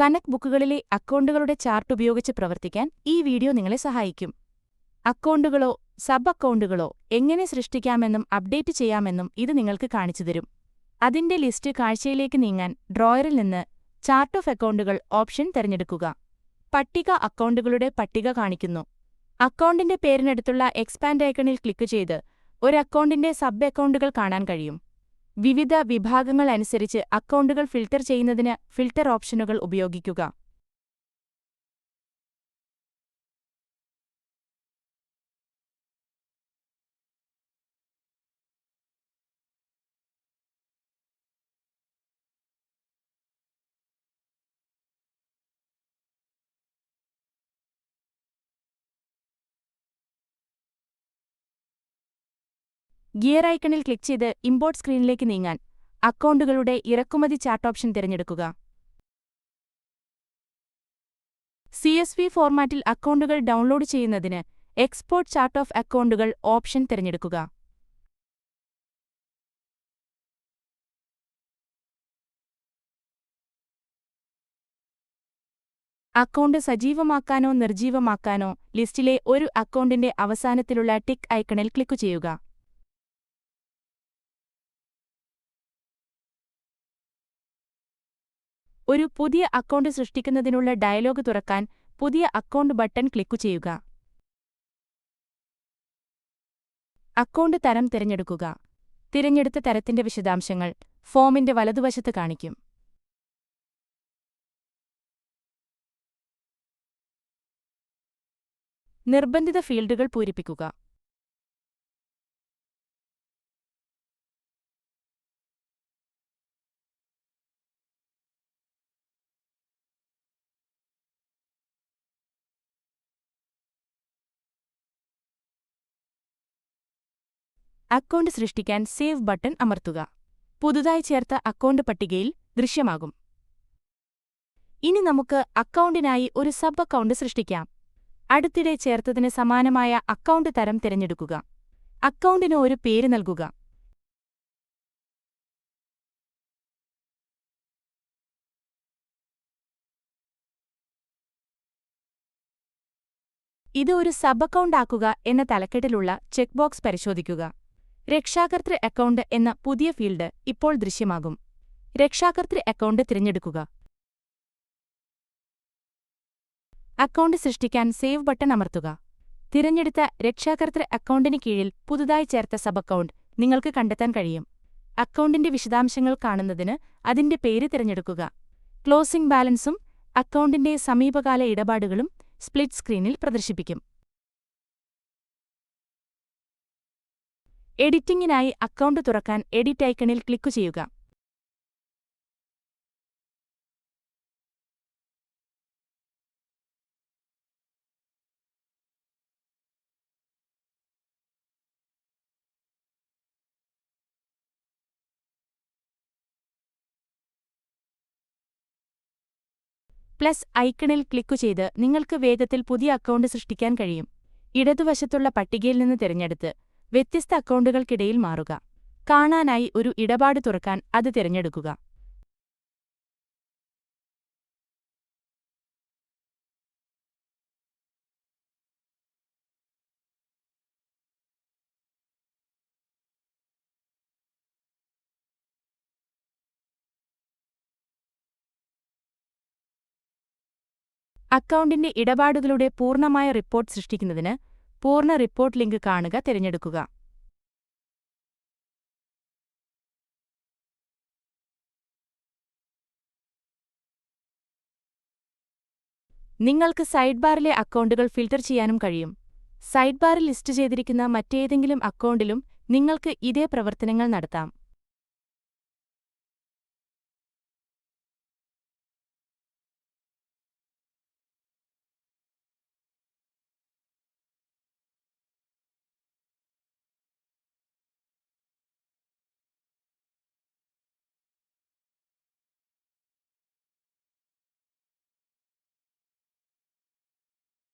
Kanak ബുക്കുകളിലെ അക്കൗണ്ടുകളുടെ chart ഉപയോഗിച്ച് പ്രവർത്തിക്കാൻ ഈ വീഡിയോ നിങ്ങളെ സഹായിക്കും. അക്കൗണ്ടുകളോ സബ് അക്കൗണ്ടുകളോ എങ്ങനെ സൃഷ്ടിക്കാമെന്നും അപ്ഡേറ്റ് ചെയ്യാമെന്നും ഇത് നിങ്ങൾക്ക് കാണിച്ചുതരും അതിന്റെ ലിസ്റ്റ് കാഴ്ചയിലേക്ക് നീങ്ങാൻ ഡ്രോയറിൽ നിന്ന് ചാർട്ട് ഓഫ് അക്കൗണ്ടുകൾ ഓപ്ഷൻ തിരഞ്ഞെടുക്കുക. പട്ടിക അക്കൗണ്ടുകളുടെ പട്ടിക കാണിക്കുന്നു. അക്കൗണ്ടിന്റെ പേരിനടുത്തുള്ള എക്സ്പാൻഡ് ഐക്കണിൽ ക്ലിക്ക് ചെയ്ത് ഒരു അക്കൗണ്ടിന്റെ സബ് അക്കൗണ്ടുകൾ കാണാൻ കഴിയും. വിവിധ വിഭാഗങ്ങൾ അനുസരിച്ച് അക്കൗണ്ടുകൾ ഫിൽട്ടർ ചെയ്യുന്നതിന് ഫിൽട്ടർ ഓപ്ഷനുകൾ ഉപയോഗിക്കുക. ഗിയർ ഐക്കണിൽ ക്ലിക്ക് ചെയ്ത് ഇമ്പോർട്ട് സ്ക്രീനിലേക്ക് നീങ്ങാൻ അക്കൗണ്ടുകളുടെ ഇറക്കുമതി ചാർട്ട് ഓപ്ഷൻ തിരഞ്ഞെടുക്കുക. സി എസ് വി ഫോർമാറ്റിൽ അക്കൗണ്ടുകൾ ഡൗൺലോഡ് ചെയ്യുന്നതിന് എക്സ്പോർട്ട് ചാർട്ട് ഓഫ് അക്കൗണ്ടുകൾ ഓപ്ഷൻ തിരഞ്ഞെടുക്കുക. അക്കൗണ്ട് സജീവമാക്കാനോ നിർജീവമാക്കാനോ ലിസ്റ്റിലെ ഒരു അക്കൗണ്ടിന്റെ അവസാനത്തിലുള്ള ടിക്ക് ഐക്കണിൽ ക്ലിക്കു ചെയ്യുക. ഒരു പുതിയ അക്കൗണ്ട് സൃഷ്ടിക്കുന്നതിനുള്ള ഡയലോഗ് തുറക്കാൻ പുതിയ അക്കൗണ്ട് ബട്ടൺ ക്ലിക്കു ചെയ്യുക. അക്കൗണ്ട് തരം തിരഞ്ഞെടുക്കുക. തിരഞ്ഞെടുത്ത തരത്തിന്റെ വിശദാംശങ്ങൾ ഫോമിന്റെ വലതുവശത്ത് കാണിക്കും. നിർബന്ധിത ഫീൽഡുകൾ പൂരിപ്പിക്കുക. അക്കൗണ്ട് സൃഷ്ടിക്കാൻ സേവ് ബട്ടൺ അമർത്തുക. പുതുതായി ചേർത്ത അക്കൗണ്ട് പട്ടികയിൽ ദൃശ്യമാകും. ഇനി നമുക്ക് അക്കൗണ്ടിനായി ഒരു സബ് അക്കൗണ്ട് സൃഷ്ടിക്കാം. അടുത്തിടെ ചേർത്തതിന് സമാനമായ അക്കൗണ്ട് തരം തിരഞ്ഞെടുക്കുക. അക്കൗണ്ടിന് ഒരു പേര് നൽകുക. ഇത് ഒരു സബ് അക്കൗണ്ട് ആക്കുക എന്ന തലക്കെട്ടിലുള്ള ചെക്ക് ബോക്സ് പരിശോധിക്കുക. രക്ഷാകർതൃ അക്കൗണ്ട് എന്ന പുതിയ ഫീൽഡ് ഇപ്പോൾ ദൃശ്യമാകും. രക്ഷാകർതൃ അക്കൗണ്ട് തിരഞ്ഞെടുക്കുക. അക്കൗണ്ട് സൃഷ്ടിക്കാൻ സേവ് ബട്ടൺ അമർത്തുക. തിരഞ്ഞെടുത്ത രക്ഷാകർതൃ അക്കൗണ്ടിന് കീഴിൽ പുതുതായി ചേർത്ത സബ് അക്കൗണ്ട് നിങ്ങൾക്ക് കണ്ടെത്താൻ കഴിയും. അക്കൗണ്ടിന്റെ വിശദാംശങ്ങൾ കാണുന്നതിന് അതിന്റെ പേര് തിരഞ്ഞെടുക്കുക. ക്ലോസിംഗ് ബാലൻസും അക്കൗണ്ടിന്റെ സമീപകാല ഇടപാടുകളും സ്പ്ലിറ്റ് സ്ക്രീനിൽ പ്രദർശിപ്പിക്കും. എഡിറ്റിംഗിനായി അക്കൗണ്ട് തുറക്കാൻ എഡിറ്റ് ഐക്കണിൽ ക്ലിക്കു ചെയ്യുക. പ്ലസ് ഐക്കണിൽ ക്ലിക്കു ചെയ്ത് നിങ്ങൾക്ക് വേഗത്തിൽ പുതിയ അക്കൗണ്ട് സൃഷ്ടിക്കാൻ കഴിയും. ഇടതുവശത്തുള്ള പട്ടികയിൽ നിന്ന് തിരഞ്ഞെടുത്ത് വ്യത്യസ്ത അക്കൗണ്ടുകൾക്കിടയിൽ മാറുക. കാണാനായി ഒരു ഇടപാട് തുറക്കാൻ അത് തിരഞ്ഞെടുക്കുക. അക്കൗണ്ടിന്റെ ഇടപാടുകളുടെ പൂർണമായ റിപ്പോർട്ട് സൃഷ്ടിക്കുന്നതിന് പൂർണ റിപ്പോർട്ട് ലിങ്ക് കാണുക തിരഞ്ഞെടുക്കുക നിങ്ങൾക്ക് സൈഡ് ബാറിലെ അക്കൗണ്ടുകൾ ഫിൽട്ടർ ചെയ്യാനും കഴിയും. സൈഡ് ബാറിൽ ലിസ്റ്റ് ചെയ്തിരിക്കുന്ന മറ്റേതെങ്കിലും അക്കൗണ്ടിലും നിങ്ങൾക്ക് ഇതേ പ്രവർത്തനങ്ങൾ നടത്താം.